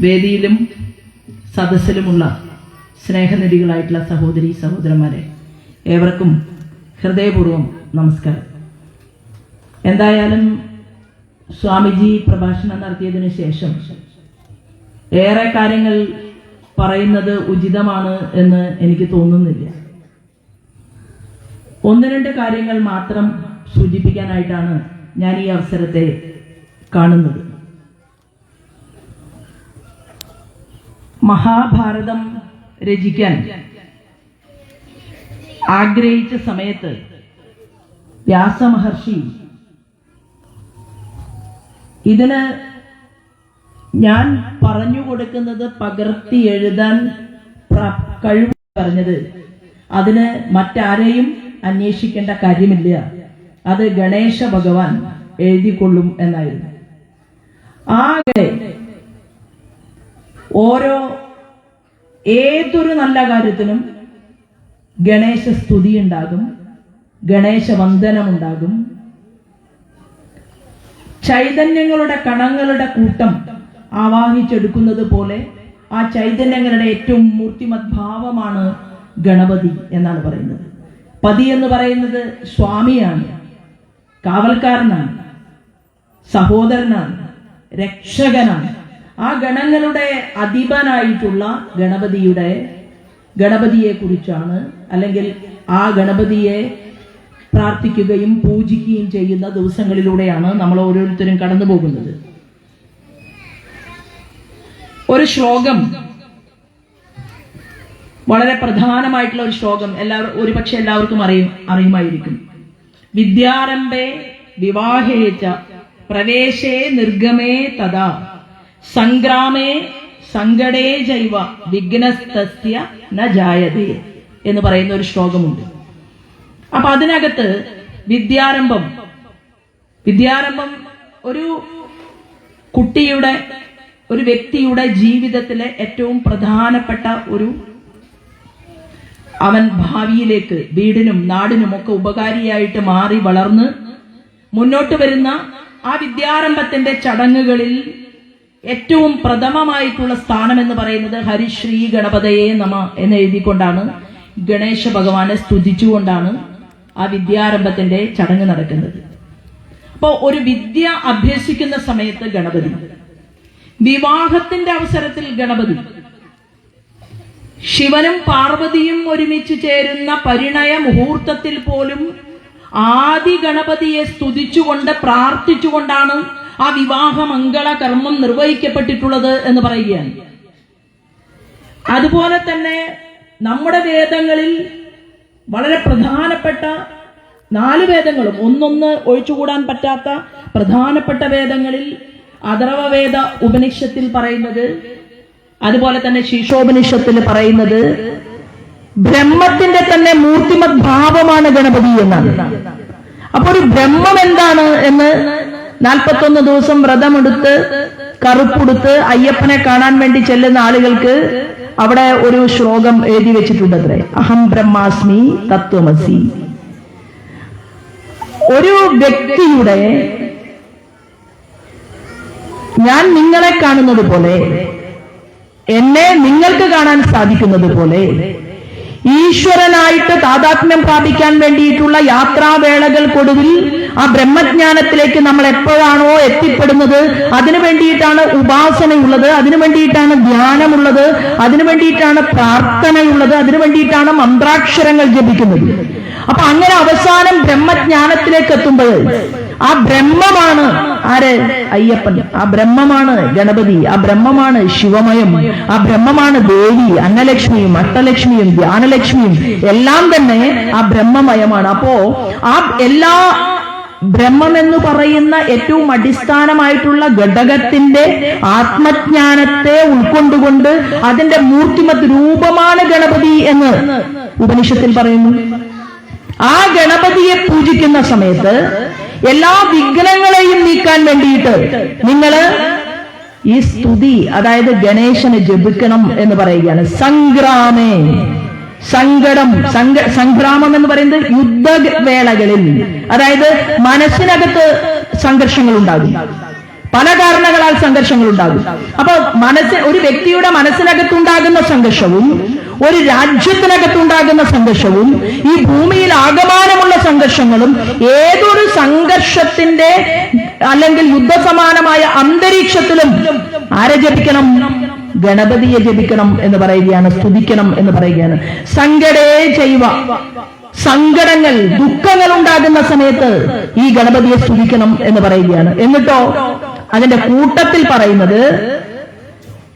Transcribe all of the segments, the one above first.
വേദിയിലും സദസ്സിലുമുള്ള സ്നേഹനിധികളായിട്ടുള്ള സഹോദരി സഹോദരന്മാരെ ഏവർക്കും ഹൃദയപൂർവം നമസ്കാരം. എന്തായാലും സ്വാമിജി പ്രഭാഷണം നടത്തിയതിനു ശേഷം ഏറെ കാര്യങ്ങൾ പറയുന്നത് ഉചിതമാണ് എന്ന് എനിക്ക് തോന്നുന്നില്ല. ഒന്ന് രണ്ട് കാര്യങ്ങൾ മാത്രം സൂചിപ്പിക്കാനായിട്ടാണ് ഞാൻ ഈ അവസരത്തെ കാണുന്നത്. മഹാഭാരതം രചിക്കാൻ ആഗ്രഹിച്ച സമയത്ത് വ്യാസമഹർഷി ഇതിന് ഞാൻ പറഞ്ഞു കൊടുക്കുന്നത് പകർത്തി എഴുതാൻ കഴിവ് പറഞ്ഞത്. അതിന് മറ്റാരെയും അന്വേഷിക്കേണ്ട കാര്യമില്ല. അത് ഗണേശ ഭഗവാൻ എഴുതിക്കൊള്ളും എന്നായിരുന്നു. ആകെ ഓരോ ഏതൊരു നല്ല കാര്യത്തിനും ഗണേശ സ്തുതി ഉണ്ടാകും ഗണേശ വന്ദനമുണ്ടാകും ചൈതന്യങ്ങളുടെ കണങ്ങളുടെ കൂട്ടം ആവാഹിച്ചെടുക്കുന്നത് പോലെ ആ ചൈതന്യങ്ങളുടെ ഏറ്റവും മൂർത്തിമത് ഭാവമാണ് ഗണപതി എന്നാണ് പറയുന്നത്. പതി എന്ന് പറയുന്നത് സ്വാമിയാണ് കാവൽക്കാരനാണ് സഹോദരനാണ് രക്ഷകനാണ്. ആ ഗണങ്ങളുടെ അധിപനായിട്ടുള്ള ഗണപതിയുടെ ഗണപതിയെ കുറിച്ചാണ് അല്ലെങ്കിൽ ആ ഗണപതിയെ പ്രാർത്ഥിക്കുകയും പൂജിക്കുകയും ചെയ്യുന്ന ദിവസങ്ങളിലൂടെയാണ് നമ്മൾ ഓരോരുത്തരും കടന്നു പോകുന്നത്. ഒരു ശ്ലോകം. വളരെ പ്രധാനമായിട്ടുള്ള ഒരു ശ്ലോകം. എല്ലാവരും ഒരുപക്ഷെ എല്ലാവർക്കും അറിയും അറിയുമായിരിക്കും. വിദ്യാരംഭേ വിവാഹേച്ച പ്രവേശേ നിർഗമേ തഥാ. സംഗ്രാമേ സങ്കടേ ജൈവ വിഘ്നസ്തസ്യ ന ജായതേ എന്ന് പറയുന്ന ഒരു ശ്ലോകമുണ്ട്. അപ്പൊ അതിനകത്ത് വിദ്യാരംഭം. വിദ്യാരംഭം ഒരു കുട്ടിയുടെ ഒരു വ്യക്തിയുടെ ജീവിതത്തിലെ ഏറ്റവും പ്രധാനപ്പെട്ട ഒരു അവൻ ഭാവിയിലേക്ക് വീടിനും നാടിനും ഒക്കെ ഉപകാരിയായിട്ട് മാറി വളർന്ന് മുന്നോട്ട് വരുന്ന ആ വിദ്യാരംഭത്തിന്റെ ചടങ്ങുകളിൽ ഏറ്റവും പ്രഥമമായിട്ടുള്ള സ്ഥാനം എന്ന് പറയുന്നത് ഹരിശ്രീ ഗണപതയെ നമ എന്ന് എഴുതിക്കൊണ്ടാണ് ഗണേശ ഭഗവാനെ സ്തുതിച്ചുകൊണ്ടാണ് ആ വിദ്യാരംഭത്തിന്റെ ചടങ്ങ് നടക്കുന്നത്. അപ്പോ ഒരു വിദ്യ അഭ്യസിക്കുന്ന സമയത്ത് ഗണപതി വിവാഹത്തിന്റെ അവസരത്തിൽ ഗണപതി ശിവനും പാർവതിയും ഒരുമിച്ച് ചേരുന്ന പരിണയ മുഹൂർത്തത്തിൽ പോലും ആദി ഗണപതിയെ സ്തുതിച്ചുകൊണ്ട് പ്രാർത്ഥിച്ചുകൊണ്ടാണ് ആ വിവാഹ മംഗള കർമ്മം നിർവഹിക്കപ്പെട്ടിട്ടുള്ളത് എന്ന് പറയുകയാണ്. അതുപോലെ തന്നെ നമ്മുടെ വേദങ്ങളിൽ വളരെ പ്രധാനപ്പെട്ട നാല് വേദങ്ങളും ഒന്നൊന്ന് ഒഴിച്ചുകൂടാൻ പറ്റാത്ത പ്രധാനപ്പെട്ട വേദങ്ങളിൽ അഥർവവേദ ഉപനിഷത്തിൽ പറയുന്നത് അതുപോലെ തന്നെ ശീശോപനിഷത്തിൽ പറയുന്നത് ബ്രഹ്മത്തിന്റെ തന്നെ മൂർത്തിമത് ഭാവമാണ് ഗണപതി എന്നാണ്. അപ്പോൾ ഒരു ബ്രഹ്മം എന്താണ് എന്ന് നാൽപ്പത്തൊന്ന് ദിവസം വ്രതമെടുത്ത് കറുപ്പുടുത്ത് അയ്യപ്പനെ കാണാൻ വേണ്ടി ചെല്ലുന്ന ആളുകൾക്ക് അവിടെ ഒരു ശ്ലോകം എഴുതി വെച്ചിട്ടുണ്ട് അത്രേ അഹം ബ്രഹ്മാസ്മി തത്വമസി. ഒരു വ്യക്തിയുടെ ഞാൻ നിങ്ങളെ കാണുന്നത് പോലെ എന്നെ നിങ്ങൾക്ക് കാണാൻ സാധിക്കുന്നത് പോലെ ഈശ്വരനായിട്ട് താതാത്മ്യം പ്രാപിക്കാൻ വേണ്ടിയിട്ടുള്ള യാത്രാവേളകൾക്കൊടുവിൽ ആ ബ്രഹ്മജ്ഞാനത്തിലേക്ക് നമ്മൾ എപ്പോഴാണോ എത്തിപ്പെടുന്നത്? അതിനു വേണ്ടിയിട്ടാണ് ഉപാസനയുള്ളത് അതിനു വേണ്ടിയിട്ടാണ് ധ്യാനമുള്ളത് അതിനു വേണ്ടിയിട്ടാണ് പ്രാർത്ഥനയുള്ളത് അതിനു വേണ്ടിയിട്ടാണ് മന്ത്രാക്ഷരങ്ങൾ ജപിക്കുന്നത്. അപ്പൊ അങ്ങനെ അവസാനം ബ്രഹ്മജ്ഞാനത്തിലേക്ക് എത്തുമ്പോൾ ആ ബ്രഹ്മമാണ് ആര്? അയ്യപ്പൻ. ആ ബ്രഹ്മമാണ് ഗണപതി ആ ബ്രഹ്മമാണ് ശിവമയം ആ ബ്രഹ്മമാണ് ദേവി അന്നലക്ഷ്മിയും അഷ്ടലക്ഷ്മിയും ധ്യാനലക്ഷ്മിയും എല്ലാം തന്നെ ആ ബ്രഹ്മമയമാണ്. അപ്പോ ആ എല്ലാ ബ്രഹ്മം എന്ന് പറയുന്ന ഏറ്റവും അടിസ്ഥാനമായിട്ടുള്ള ഘടകത്തിന്റെ ആത്മജ്ഞാനത്തെ ഉൾക്കൊണ്ടുകൊണ്ട് അതിന്റെ മൂർത്തിമത് രൂപമാണ് ഗണപതി എന്ന് ഉപനിഷത്തിൽ പറയുന്നു. ആ ഗണപതിയെ പൂജിക്കുന്ന സമയത്ത് എല്ലാ വിഘ്നങ്ങളെയും നീക്കാൻ വേണ്ടിയിട്ട് നിങ്ങൾ ഈ സ്തുതി അതായത് ഗണേശനെ ജപിക്കണം എന്ന് പറയുകയാണ്. സംഗ്രാമേ. സങ്കടം സംഘ സംഗ്രാമം എന്ന് പറയുന്നത് യുദ്ധവേളകളിൽ അതായത് മനസ്സിനകത്ത് സംഘർഷങ്ങൾ ഉണ്ടാകും പല കാരണങ്ങളാൽ സംഘർഷങ്ങൾ ഉണ്ടാകും അപ്പൊ മനസ്സ് ഒരു വ്യക്തിയുടെ മനസ്സിനകത്തുണ്ടാകുന്ന സംഘർഷവും ഒരു രാജ്യത്തിനകത്തുണ്ടാകുന്ന സംഘർഷവും ഈ ഭൂമിയിൽ ആകമാനമുള്ള സംഘർഷങ്ങളും ഏതൊരു സംഘർഷത്തിന്റെ അല്ലെങ്കിൽ യുദ്ധസമാനമായ അന്തരീക്ഷത്തിലും ആരെ ഗണപതിയെ ജപിക്കണം എന്ന് പറയുകയാണ് സ്തുതിക്കണം എന്ന് പറയുകയാണ്. സങ്കടേ ചെയ്യുക സങ്കടങ്ങൾ ദുഃഖങ്ങൾ ഉണ്ടാകുന്ന സമയത്ത് ഈ ഗണപതിയെ സ്തുതിക്കണം എന്ന് പറയുകയാണ്. എന്നിട്ടോ? അതിന്റെ കൂട്ടത്തിൽ പറയുന്നത്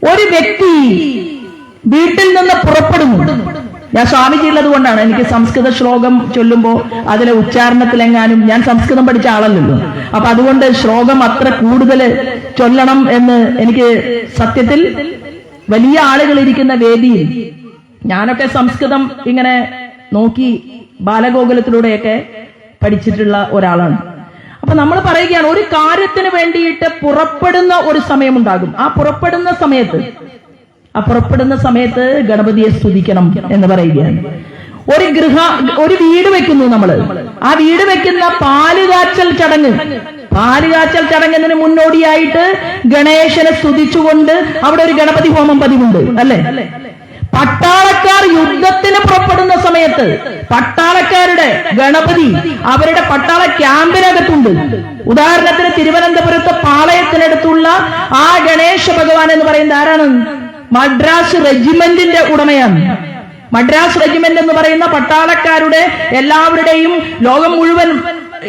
ഒരു വ്യക്തി വീട്ടിൽ നിന്ന് പുറപ്പെടുന്നു. ഞാൻ സ്വാമിജി ഉള്ളത് കൊണ്ടാണ്. എനിക്ക് സംസ്കൃത ശ്ലോകം ചൊല്ലുമ്പോൾ അതിലെ ഉച്ചാരണത്തിലെങ്ങാനും ഞാൻ സംസ്കൃതം പഠിച്ച ആളല്ലല്ലോ. അപ്പൊ അതുകൊണ്ട് ശ്ലോകം അത്ര കൂടുതൽ ചൊല്ലണം എന്ന് എനിക്ക് സത്യത്തിൽ വലിയ ആളുകൾ ഇരിക്കുന്ന വേദിയിൽ ഞാനൊക്കെ സംസ്കൃതം ഇങ്ങനെ നോക്കി ബാലഗോകുലത്തിലൂടെയൊക്കെ പഠിച്ചിട്ടുള്ള ഒരാളാണ്. അപ്പൊ നമ്മൾ പറയുകയാണ് ഒരു കാര്യത്തിന് വേണ്ടിയിട്ട് പുറപ്പെടുന്ന ഒരു സമയമുണ്ടാകും. ആ പുറപ്പെടുന്ന സമയത്ത് ആ പുറപ്പെടുന്ന സമയത്ത് ഗണപതിയെ സ്തുതിക്കണം എന്ന് പറയുകയാണ്. ഒരു ഗൃഹ ഒരു വീട് വെക്കുന്നു നമ്മൾ ആ വീട് വെക്കുന്ന പാലുകാച്ചൽ ചടങ്ങ്. പാലുകാച്ചൽ ചടങ്ങിന് മുന്നോടിയായിട്ട് ഗണേശനെ സ്തുതിച്ചുകൊണ്ട് അവിടെ ഒരു ഗണപതി ഹോമം പതിവുണ്ട് അല്ലെ? പട്ടാളക്കാർ യുദ്ധത്തിന് പുറപ്പെടുന്ന സമയത്ത് പട്ടാളക്കാരുടെ ഗണപതി അവരുടെ പട്ടാള ക്യാമ്പിനകത്തുണ്ട്. ഉദാഹരണത്തിന് തിരുവനന്തപുരത്ത് പാളയത്തിനടുത്തുള്ള ആ ഗണേശ ഭഗവാൻ എന്ന് പറയുന്നത് ആരാണ്? മദ്രാസ് റെജിമെന്റിന്റെ ഉടമയാണ്. മദ്രാസ് റെജിമെന്റ് എന്ന് പറയുന്ന പട്ടാളക്കാരുടെ എല്ലാവരുടെയും ലോകം മുഴുവൻ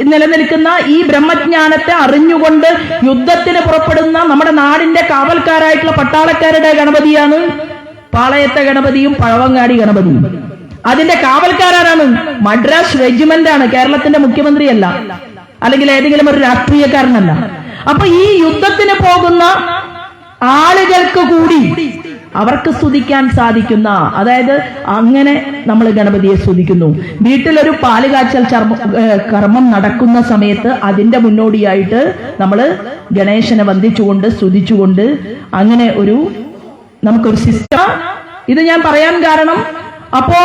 നിലനിൽക്കുന്ന ഈ ബ്രഹ്മജ്ഞാനത്തെ അറിഞ്ഞുകൊണ്ട് യുദ്ധത്തിന് പുറപ്പെടുന്ന നമ്മുടെ നാടിന്റെ കാവൽക്കാരായിട്ടുള്ള പട്ടാളക്കാരുടെ ഗണപതിയാണ് പാളയത്തെ ഗണപതിയും പഴവങ്ങാടി ഗണപതിയും. അതിന്റെ കാവൽക്കാരാണ് മദ്രാസ് റെജിമെന്റ് ആണ് കേരളത്തിന്റെ മുഖ്യമന്ത്രിയല്ല. അല്ലെങ്കിൽ ഏതെങ്കിലും ഒരു രാഷ്ട്രീയക്കാരനല്ല. അപ്പൊ ഈ യുദ്ധത്തിന് പോകുന്ന ആളുകൾക്ക് കൂടി അവർക്ക് സ്തുതിക്കാൻ സാധിക്കുന്ന അതായത് അങ്ങനെ നമ്മൾ ഗണപതിയെ സ്തുതിക്കുന്നു. വീട്ടിലൊരു പാലുകാച്ചൽ കാച്ചൽ കർമ്മം നടക്കുന്ന സമയത്ത് അതിന്റെ മുന്നോടിയായിട്ട് നമ്മൾ ഗണേശനെ വന്ദിച്ചുകൊണ്ട് സ്തുതിച്ചുകൊണ്ട് അങ്ങനെ ഒരു നമുക്കൊരു സിസ്റ്റം. ഇത് ഞാൻ പറയാൻ കാരണം അപ്പോ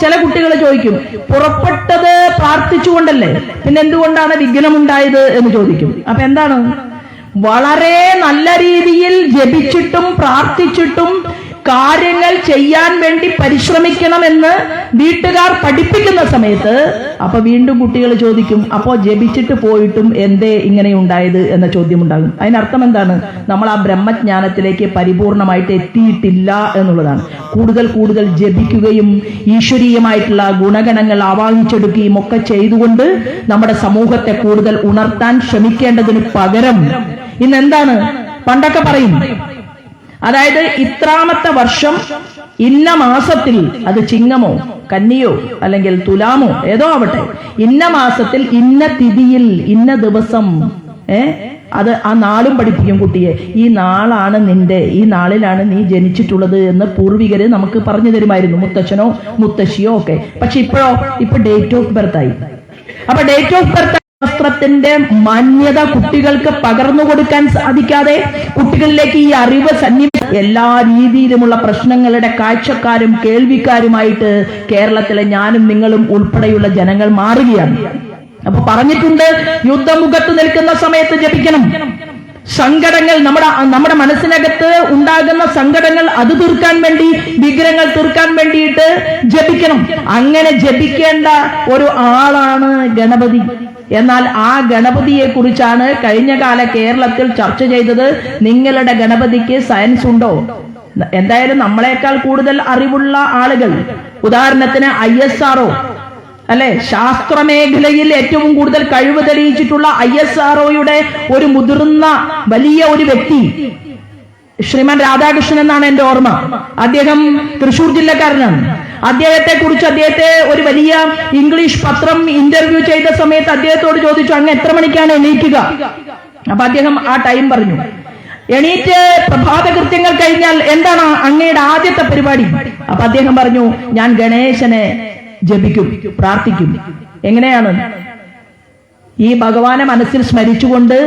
ചില കുട്ടികൾ ചോദിക്കും പുറപ്പെട്ടത് പ്രാർത്ഥിച്ചുകൊണ്ടല്ലേ? പിന്നെ എന്തുകൊണ്ടാണ് വിഘ്നമുണ്ടായത്? എന്ന് ചോദിക്കും. അപ്പൊ എന്താണ്? വളരെ നല്ല രീതിയിൽ ജപിച്ചിട്ടും പ്രാർത്ഥിച്ചിട്ടും കാര്യങ്ങൾ ചെയ്യാൻ വേണ്ടി പരിശ്രമിക്കണമെന്ന് വീട്ടുകാർ പഠിപ്പിക്കുന്ന സമയത്ത് അപ്പൊ വീണ്ടും കുട്ടികൾ ചോദിക്കും അപ്പോ ജപിച്ചിട്ട് പോയിട്ടും എന്തേ ഇങ്ങനെ ഉണ്ടായത്? എന്ന ചോദ്യം ഉണ്ടാകും. അതിനർത്ഥം എന്താണ്? നമ്മൾ ആ ബ്രഹ്മജ്ഞാനത്തിലേക്ക് പരിപൂർണമായിട്ട് എത്തിയിട്ടില്ല എന്നുള്ളതാണ്. കൂടുതൽ കൂടുതൽ ജപിക്കുകയും ഈശ്വരീയമായിട്ടുള്ള ഗുണഗണങ്ങൾ ആവാഹിച്ചെടുക്കുകയും ഒക്കെ ചെയ്തുകൊണ്ട് നമ്മുടെ സമൂഹത്തെ കൂടുതൽ ഉണർത്താൻ ശ്രമിക്കേണ്ടതിന് പകരം ഇന്ന് എന്താണ് പണ്ടൊക്കെ പറയും. അതായത് ഇത്രാമത്തെ വർഷം ഇന്ന മാസത്തിൽ അത് ചിങ്ങമോ കന്നിയോ അല്ലെങ്കിൽ തുലാമോ ഏതോ ആവട്ടെ. ഇന്ന മാസത്തിൽ ഇന്ന തിഥിയിൽ ഇന്ന ദിവസം ഏ? അത് ആ നാളും പഠിപ്പിക്കും കുട്ടിയെ. ഈ നാളാണ് നിന്റെ ഈ നാളിലാണ് നീ ജനിച്ചിട്ടുള്ളത് എന്ന് പൂർവികര് നമുക്ക് പറഞ്ഞു തരുമായിരുന്നു. മുത്തച്ഛനോ മുത്തശ്ശിയോ ഒക്കെ. പക്ഷെ ഇപ്പോഴോ ഇപ്പൊ ഡേറ്റ് ഓഫ് ബർത്ത് ആയി. അപ്പൊ ഡേറ്റ് ഓഫ് ബർത്ത് ശാസ്ത്രത്തിന്റെ മാന്യത കുട്ടികൾക്ക് പകർന്നു കൊടുക്കാൻ സാധിക്കാതെ കുട്ടികളിലേക്ക് ഈ അറിവ് സന്നി എല്ലാ രീതിയിലുമുള്ള പ്രശ്നങ്ങളുടെ കാഴ്ചക്കാരും കേൾവിക്കാരുമായിട്ട് കേരളത്തിലെ ഞാനും നിങ്ങളും ഉൾപ്പെടെയുള്ള ജനങ്ങൾ മാറുകയാണ്. അപ്പൊ പറഞ്ഞിട്ടുണ്ട് യുദ്ധമുഖത്ത് നിൽക്കുന്ന സമയത്ത് ജപിക്കണം. സങ്കടങ്ങൾ നമ്മുടെ നമ്മുടെ മനസ്സിനകത്ത് ഉണ്ടാകുന്ന സങ്കടങ്ങൾ അത് തീർക്കാൻ വേണ്ടി വിഗ്രഹങ്ങൾ തീർക്കാൻ വേണ്ടിയിട്ട് ജപിക്കണം. അങ്ങനെ ജപിക്കേണ്ട ഒരു ആളാണ് ഗണപതി. എന്നാൽ ആ ഗണപതിയെ കുറിച്ചാണ് കഴിഞ്ഞ കാല കേരളത്തിൽ ചർച്ച ചെയ്തത്. നിങ്ങളുടെ ഗണപതിക്ക് സയൻസ് ഉണ്ടോ? എന്തായാലും നമ്മളെക്കാൾ കൂടുതൽ അറിവുള്ള ആളുകൾ. ഉദാഹരണത്തിന് ഐ എസ് ആർഒ അല്ലെ? ശാസ്ത്ര മേഖലയിൽ ഏറ്റവും കൂടുതൽ കഴിവ് തെളിയിച്ചിട്ടുള്ള ഐ എസ് ആർഒയുടെ ഒരു മുതിർന്ന വലിയ ഒരു വ്യക്തി ശ്രീമാൻ രാധാകൃഷ്ണൻ എന്നാണ് എന്റെ ഓർമ്മ. അദ്ദേഹം തൃശൂർ ജില്ലക്കാരനാണ്. അദ്ദേഹത്തെ കുറിച്ച് അദ്ദേഹത്തെ ഒരു വലിയ ഇംഗ്ലീഷ് പത്രം ഇന്റർവ്യൂ ചെയ്ത സമയത്ത് അദ്ദേഹത്തോട് ചോദിച്ചു അങ്ങ് എത്ര മണിക്കാണ് എണീക്കുക? അപ്പൊ അദ്ദേഹം ആ ടൈം പറഞ്ഞു. എണീറ്റ് പ്രഭാത കൃത്യങ്ങൾ കഴിഞ്ഞാൽ എന്താണ് അങ്ങയുടെ ആദ്യത്തെ പരിപാടി? അപ്പൊ അദ്ദേഹം പറഞ്ഞു ഞാൻ ഗണേശനെ ജപിക്കും പ്രാർത്ഥിക്കും. എങ്ങനെയാണ്? ഈ ഭഗവാനെ മനസ്സിൽ സ്മരിച്ചുകൊണ്ട്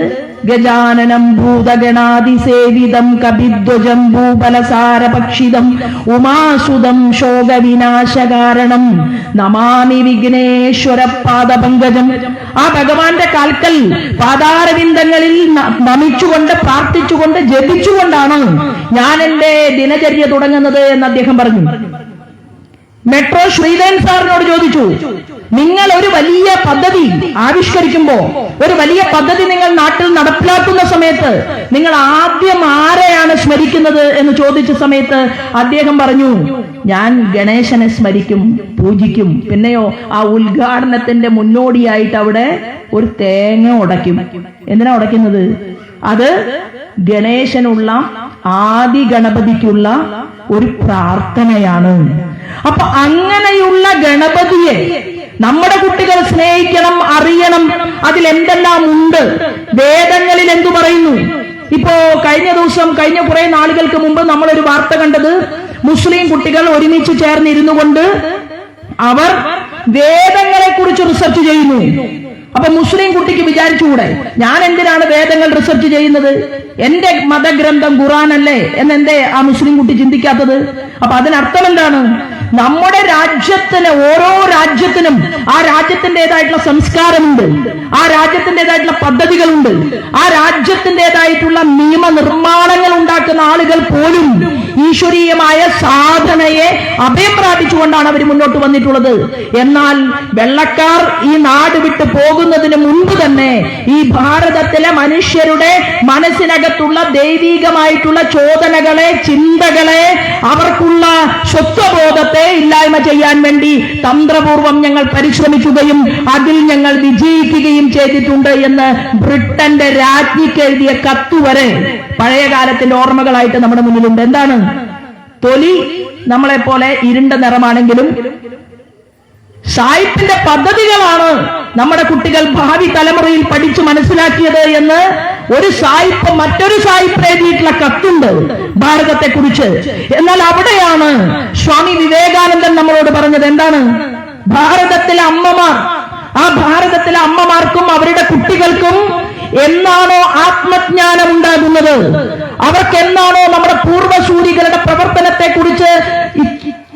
ഗജാനനം ഭൂതഗണാതിസേവിതം കപിധ്വജം ഭൂപലസാര പക്ഷിതം ഉമാസുതം ശോകവിനാശകാരണം നമാമി വിഘ്നേശ്വര പാദപങ്കജം ആ ഭഗവാന്റെ കാൽക്കൽ പാതാരവിന്ദങ്ങളിൽ നമിച്ചുകൊണ്ട് പ്രാർത്ഥിച്ചുകൊണ്ട് ജപിച്ചുകൊണ്ടാണ് ഞാൻ എന്റെ ദിനചര്യ തുടങ്ങുന്നത് എന്ന് അദ്ദേഹം പറഞ്ഞു. മെട്രോ ശ്രീധരൻ സാറിനോട് ചോദിച്ചു നിങ്ങൾ ഒരു വലിയ പദ്ധതി ആവിഷ്കരിക്കുമ്പോ ഒരു വലിയ പദ്ധതി നിങ്ങൾ നാട്ടിൽ നടപ്പിലാക്കുന്ന സമയത്ത് നിങ്ങൾ ആദ്യം ആരെയാണ് സ്മരിക്കുന്നത്? എന്ന് ചോദിച്ച സമയത്ത് അദ്ദേഹം പറഞ്ഞു ഞാൻ ഗണേശനെ സ്മരിക്കും പൂജിക്കും. പിന്നെയോ ആ ഉദ്ഘാടനത്തിന്റെ മുന്നോടിയായിട്ട് അവിടെ ഒരു തേങ്ങ ഉടയ്ക്കും. എന്തിനാ ഉടയ്ക്കുന്നത്? അത് ഗണേശനുള്ള ആദി ഗണപതിക്കുള്ള ഒരു പ്രാർത്ഥനയാണ്. അപ്പൊ അങ്ങനെയുള്ള ഗണപതിയെ നമ്മുടെ കുട്ടികൾ സ്നേഹിക്കണം അറിയണം. അതിൽ എന്തെല്ലാം ഉണ്ട് വേദങ്ങളിൽ എന്തു പറയുന്നു? ഇപ്പോ കഴിഞ്ഞ ദിവസം കഴിഞ്ഞ കുറെ നാളുകൾക്ക് മുമ്പ് നമ്മൾ ഒരു വാർത്ത കണ്ടത് മുസ്ലിം കുട്ടികൾ ഒരുമിച്ച് ചേർന്നിരുന്നു കൊണ്ട് അവർ വേദങ്ങളെ കുറിച്ച് റിസർച്ച് ചെയ്യുന്നു. അപ്പൊ മുസ്ലിം കുട്ടിക്ക് വിചാരിച്ചുകൂടെ ഞാൻ എന്തിനാണ് വേദങ്ങൾ റിസർച്ച് ചെയ്യുന്നത്? എന്റെ മതഗ്രന്ഥം ഖുറാൻ അല്ലേ എന്നെന്തേ ആ മുസ്ലിം കുട്ടി ചിന്തിക്കാത്തത്? അപ്പൊ അതിനർത്ഥം എന്താണ്? നമ്മുടെ രാജ്യത്തിന് ഓരോ രാജ്യത്തിനും ആ രാജ്യത്തിന്റെതായിട്ടുള്ള സംസ്കാരമുണ്ട്. ആ രാജ്യത്തിന്റെതായിട്ടുള്ള പദ്ധതികളുണ്ട്. ആ രാജ്യത്തിന്റെതായിട്ടുള്ള നിയമനിർമ്മാണങ്ങൾ ഉണ്ടാക്കുന്ന ആളുകൾ പോലും ഈശ്വരീയമായ സാധനയെ അഭയം പ്രാപിച്ചുകൊണ്ടാണ് അവർ മുന്നോട്ട് വന്നിട്ടുള്ളത്. എന്നാൽ വെള്ളക്കാർ ഈ നാട് വിട്ടു പോകുന്നതിന് മുൻപ് തന്നെ ഈ ഭാരതത്തിലെ മനുഷ്യരുടെ മനസ്സിനകത്തുള്ള ദൈവീകമായിട്ടുള്ള ചോദനകളെ ചിന്തകളെ അവർക്കുള്ള സ്വത്വബോധത്തെ ഇല്ലായ്മ ചെയ്യാൻ വേണ്ടി തന്ത്രപൂർവം ഞങ്ങൾ പരിശ്രമിക്കുകയും അതിൽ ഞങ്ങൾ വിജയിക്കുകയും ചെയ്തിട്ടുണ്ട് എന്ന് ബ്രിട്ടന്റെ രാജ്ഞിക്ക് എഴുതിയ കത്തുവരെ പഴയ കാലത്തിന്റെ ഓർമ്മകളായിട്ട് നമ്മുടെ മുന്നിലുണ്ട്. എന്താണ്? തൊലി നമ്മളെ പോലെ ഇരുണ്ട നിറമാണെങ്കിലും സായിപ്പിന്റെ പദ്ധതികളാണ് നമ്മുടെ കുട്ടികൾ ഭാവി തലമുറയിൽ പഠിച്ചു മനസ്സിലാക്കിയത് എന്ന് ഒരു സായിപ്പ് മറ്റൊരു സായിപ്പ് എഴുതിയിട്ടുള്ള കത്തുണ്ട് ഭാരതത്തെ കുറിച്ച് എന്നാൽ അവിടെയാണ് സ്വാമി വിവേകാനന്ദൻ നമ്മളോട് പറഞ്ഞത് എന്താണ്? ഭാരതത്തിലെ അമ്മമാർ ആ ഭാരതത്തിലെ അമ്മമാർക്കും അവരുടെ കുട്ടികൾക്കും എന്നാണോ ആത്മജ്ഞാനം ഉണ്ടാകുന്നത്? അവർക്ക് എന്നാണോ നമ്മുടെ പൂർവസൂരികളുടെ പ്രവർത്തനത്തെ കുറിച്ച്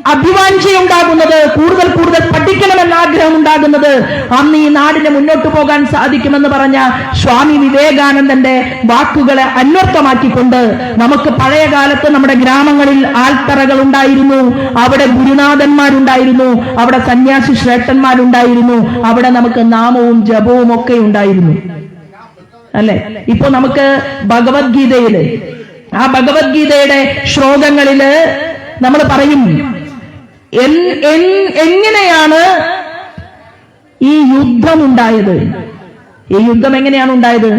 അഭിവാഞ്ചയുണ്ടാകുന്നത് കൂടുതൽ കൂടുതൽ പഠിക്കണമെന്ന ആഗ്രഹം ഉണ്ടാകുന്നത് അന്ന് ഈ നാടിന് മുന്നോട്ട് പോകാൻ സാധിക്കുമെന്ന് പറഞ്ഞ സ്വാമി വിവേകാനന്ദന്റെ വാക്കുകളെ അന്വർത്ഥമാക്കിക്കൊണ്ട് നമുക്ക് പഴയ കാലത്ത് നമ്മുടെ ഗ്രാമങ്ങളിൽ ആൽത്തറകൾ ഉണ്ടായിരുന്നു അവിടെ ഗുരുനാഥന്മാരുണ്ടായിരുന്നു അവിടെ സന്യാസി ശ്രേഷ്ഠന്മാരുണ്ടായിരുന്നു അവിടെ നമുക്ക് നാമവും ജപവും ഒക്കെ ഉണ്ടായിരുന്നു. അല്ലെ? ഇപ്പൊ നമുക്ക് ഭഗവത്ഗീതയിൽ ആ ഭഗവത്ഗീതയുടെ ശ്ലോകങ്ങളിൽ നമ്മൾ പറയും എങ്ങനെയാണ് ഈ യുദ്ധം ഉണ്ടായത് ഈ യുദ്ധം എങ്ങനെയാണ് ഉണ്ടായത്?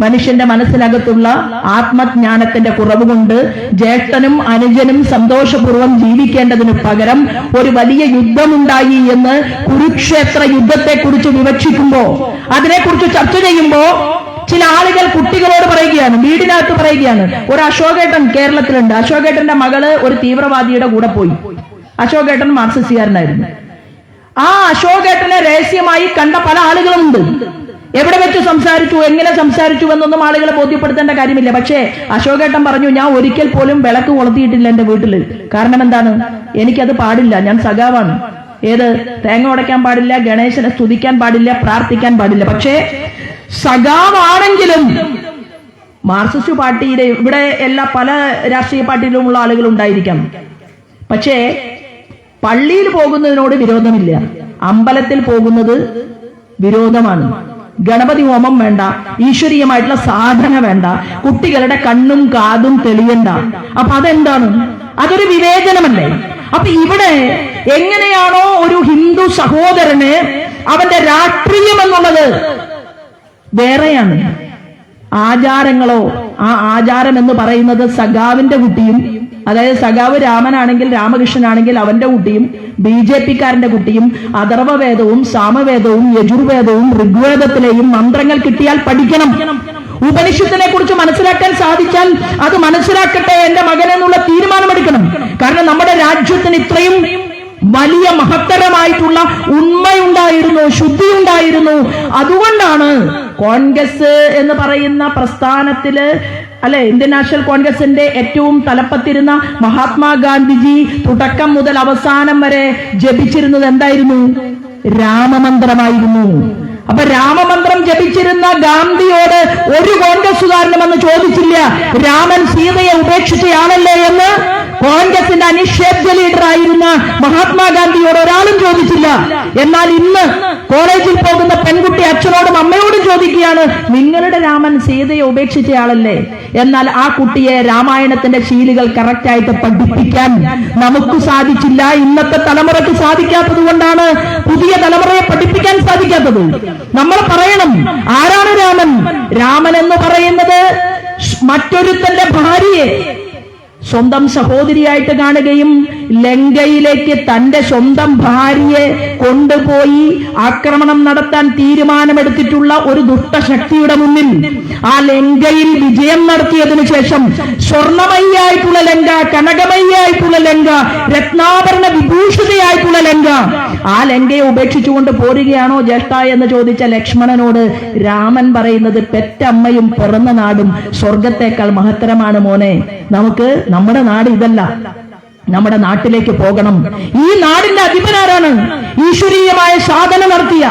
മനുഷ്യന്റെ മനസ്സിനകത്തുള്ള ആത്മജ്ഞാനത്തിന്റെ കുറവ് കൊണ്ട് ജ്യേഷ്ഠനും അനുജനും സന്തോഷപൂർവം ജീവിക്കേണ്ടതിന് പകരം ഒരു വലിയ യുദ്ധമുണ്ടായി എന്ന് കുരുക്ഷേത്ര യുദ്ധത്തെ കുറിച്ച് വിവക്ഷിക്കുമ്പോ അതിനെക്കുറിച്ച് ചർച്ച ചെയ്യുമ്പോ ചില ആളുകൾ കുട്ടികളോട് പറയുകയാണ് വീടിനകത്ത് പറയുകയാണ്. ഒരു അശോകേട്ടൻ കേരളത്തിലുണ്ട്. അശോകേട്ടന്റെ മകൾ ഒരു തീവ്രവാദിയുടെ കൂടെ പോയി. അശോകേട്ടൻ മാർക്സിസ്റ്റുകാരനായിരുന്നു. ആ അശോകേട്ടനെ രഹസ്യമായി കണ്ട പല ആളുകളുണ്ട് എവിടെ വെച്ച് സംസാരിച്ചു എങ്ങനെ സംസാരിച്ചു എന്നൊന്നും ആളുകളെ ബോധ്യപ്പെടുത്തേണ്ട കാര്യമില്ല. പക്ഷേ അശോകേട്ടൻ പറഞ്ഞു ഞാൻ ഒരിക്കൽ പോലും വിളക്ക് കൊളുത്തിയിട്ടില്ല എന്റെ വീട്ടിൽ. കാരണം എന്താണ്? എനിക്കത് പാടില്ല. ഞാൻ സഖാവാണ്. ഏത്? തേങ്ങ ഉടയ്ക്കാൻ പാടില്ല ഗണേശനെ സ്തുതിക്കാൻ പാടില്ല പ്രാർത്ഥിക്കാൻ പാടില്ല. പക്ഷേ സഖാവാണെങ്കിലും മാർക്സിസ്റ്റ് പാർട്ടിയുടെ ഇവിടെ എല്ലാ പല രാഷ്ട്രീയ പാർട്ടിയിലുമുള്ള ആളുകൾ ഉണ്ടായിരിക്കാം പക്ഷേ പള്ളിയിൽ പോകുന്നതിനോട് വിരോധമില്ല. അമ്പലത്തിൽ പോകുന്നത് വിരോധമാണ്. ഗണപതി ഹോമം വേണ്ട ഈശ്വരീയമായിട്ടുള്ള സാധന വേണ്ട കുട്ടികളുടെ കണ്ണും കാതും തെളിയണ്ട. അപ്പൊ അതെന്താണ്? അതൊരു വിവേചനമല്ലേ? അപ്പൊ ഇവിടെ എങ്ങനെയാണോ ഒരു ഹിന്ദു സഹോദരന് അവന്റെ രാഷ്ട്രീയം എന്നുള്ളത് വേറെയാണ്. ആചാരങ്ങളോ ആ ആചാരം എന്ന് പറയുന്നത് സഖാവിന്റെ കുട്ടിയും അതായത് സഖാവ് രാമനാണെങ്കിൽ രാമകൃഷ്ണനാണെങ്കിൽ അവന്റെ കുട്ടിയും ബി ജെ പിക്കാരന്റെ കുട്ടിയും അഥർവവേദവും സാമവേദവും യജുർവേദവും ഋഗ്വേദത്തിലെയും മന്ത്രങ്ങൾ കിട്ടിയാൽ പഠിക്കണം. ഉപനിഷത്തിനെ കുറിച്ച് മനസ്സിലാക്കാൻ സാധിച്ചാൽ അത് മനസ്സിലാക്കട്ടെ എന്റെ മകൻ എന്നുള്ള തീരുമാനമെടുക്കണം. കാരണം നമ്മുടെ രാജ്യത്തിന് ഇത്രയും വലിയ മഹത്തരമായിട്ടുള്ള ഉണ്മയുണ്ടായിരുന്നു ശുദ്ധിയുണ്ടായിരുന്നു. അതുകൊണ്ടാണ് കോൺഗ്രസ് എന്ന് പറയുന്ന പ്രസ്ഥാനത്തിൽ അല്ലെ ഇന്ത്യൻ നാഷണൽ കോൺഗ്രസിന്റെ ഏറ്റവും തലപ്പത്തിരുന്ന മഹാത്മാഗാന്ധിജി തുടക്കം മുതൽ അവസാനം വരെ ജപിച്ചിരുന്നത് എന്തായിരുന്നു? രാമമന്ത്രമായിരുന്നു. അപ്പൊ രാമമന്ത്രം ജപിച്ചിരുന്ന ഗാന്ധിയോട് ഒരു കോൺഗ്രസ്സുകാരനും അന്ന് ചോദിച്ചില്ല രാമൻ സീതയെ ഉപേക്ഷിച്ചയാണല്ലേ എന്ന്? കോൺഗ്രസിന്റെ അനിഷേധ്യ ലീഡറായിരുന്ന മഹാത്മാഗാന്ധിയോട് ഒരാളും ചോദിച്ചില്ല. എന്നാൽ ഇന്ന് കോളേജിൽ പോകുന്ന പെൺകുട്ടി അച്ഛനോടും അമ്മയോടും ചോദിക്കുകയാണ് നിങ്ങളുടെ രാമൻ സീതയെ ഉപേക്ഷിച്ചയാളല്ലേ എന്നാൽ ആ കുട്ടിയെ രാമായണത്തിന്റെ ശീലുകൾ കറക്റ്റായിട്ട് പഠിപ്പിക്കാൻ നമുക്ക് സാധിച്ചില്ല. ഇന്നത്തെ തലമുറയ്ക്ക് സാധിക്കാത്തത് കൊണ്ടാണ് പുതിയ തലമുറയെ പഠിപ്പിക്കാൻ സാധിക്കാത്തത്. നമ്മൾ പറയണം ആരാണ് രാമൻ? രാമൻ എന്ന് പറയുന്നത് മറ്റൊരുത്തന്റെ ഭാര്യയെ സ്വന്തം സഹോദരിയായിട്ട് കാണുകയും ലങ്കയിലേക്ക് തന്റെ സ്വന്തം ഭാര്യയെ കൊണ്ടുപോയി ആക്രമണം നടത്താൻ തീരുമാനമെടുത്തിട്ടുള്ള ഒരു ദുഷ്ടശക്തിയുടെ മുന്നിൽ ആ ലങ്കയിൽ വിജയം നടത്തിയതിനു ശേഷം സ്വർണമയ്യായിട്ടുള്ള ലങ്ക കനകമയ്യായിട്ടുള്ള ലങ്ക രത്നാഭരണ വിഭൂഷിതയായിട്ടുള്ള ലങ്ക ആ ലങ്കയെ ഉപേക്ഷിച്ചുകൊണ്ട് പോരുകയാണോ ജ്യേഷ്ഠ എന്ന് ചോദിച്ച ലക്ഷ്മണനോട് രാമൻ പറയുന്നത് പെറ്റമ്മയും പിറന്ന നാടും സ്വർഗത്തേക്കാൾ മഹത്തരമാണ് മോനെ. നമുക്ക് നമ്മുടെ നാട് ഇതല്ല. നമ്മുടെ നാട്ടിലേക്ക് പോകണം. ഈ നാടിന്റെ അധിപനാരാണ് ഈശ്വരീയമായ സാധന നടത്തിയ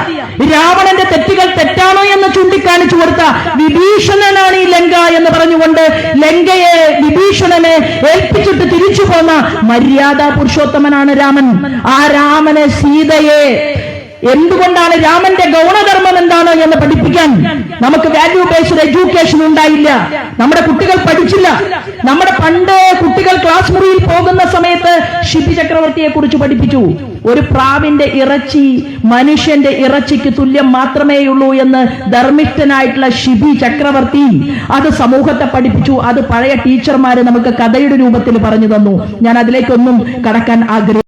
രാവണന്റെ തെറ്റുകൾ തെറ്റാണോ എന്ന് ചൂണ്ടിക്കാണിച്ചു കൊടുത്ത വിഭീഷണനാണ് ഈ ലങ്ക എന്ന് പറഞ്ഞുകൊണ്ട് ലങ്കയെ വിഭീഷണനെ ഏൽപ്പിച്ചിട്ട് തിരിച്ചു പോന്ന മര്യാദ പുരുഷോത്തമനാണ് രാമൻ. ആ രാമനെ സീതയെ എന്തുകൊണ്ടാണ് രാമന്റെ ഗൗണധർമ്മം എന്താണ് എന്ന് പഠിപ്പിക്കാൻ നമുക്ക് വാല്യൂ ബേസ്ഡ് എഡ്യൂക്കേഷൻ ഉണ്ടായില്ല. നമ്മുടെ കുട്ടികൾ പഠിച്ചില്ല. നമ്മുടെ പണ്ട് കുട്ടികൾ ക്ലാസ് മുറിയിൽ പോകുന്ന സമയത്ത് ഷിബി ചക്രവർത്തിയെ കുറിച്ച് പഠിപ്പിച്ചു. ഒരു പ്രാവിന്റെ ഇറച്ചി മനുഷ്യന്റെ ഇറച്ചിക്ക് തുല്യം മാത്രമേയുള്ളൂ എന്ന് ധർമ്മിഷ്ഠനായിട്ടുള്ള ഷിബി ചക്രവർത്തി അത് സമൂഹത്തെ പഠിപ്പിച്ചു. അത് പഴയ ടീച്ചർമാര് നമുക്ക് കഥയുടെ രൂപത്തിൽ പറഞ്ഞു തന്നു. ഞാൻ അതിലേക്കൊന്നും കടക്കാൻ ആഗ്രഹിക്കുന്നു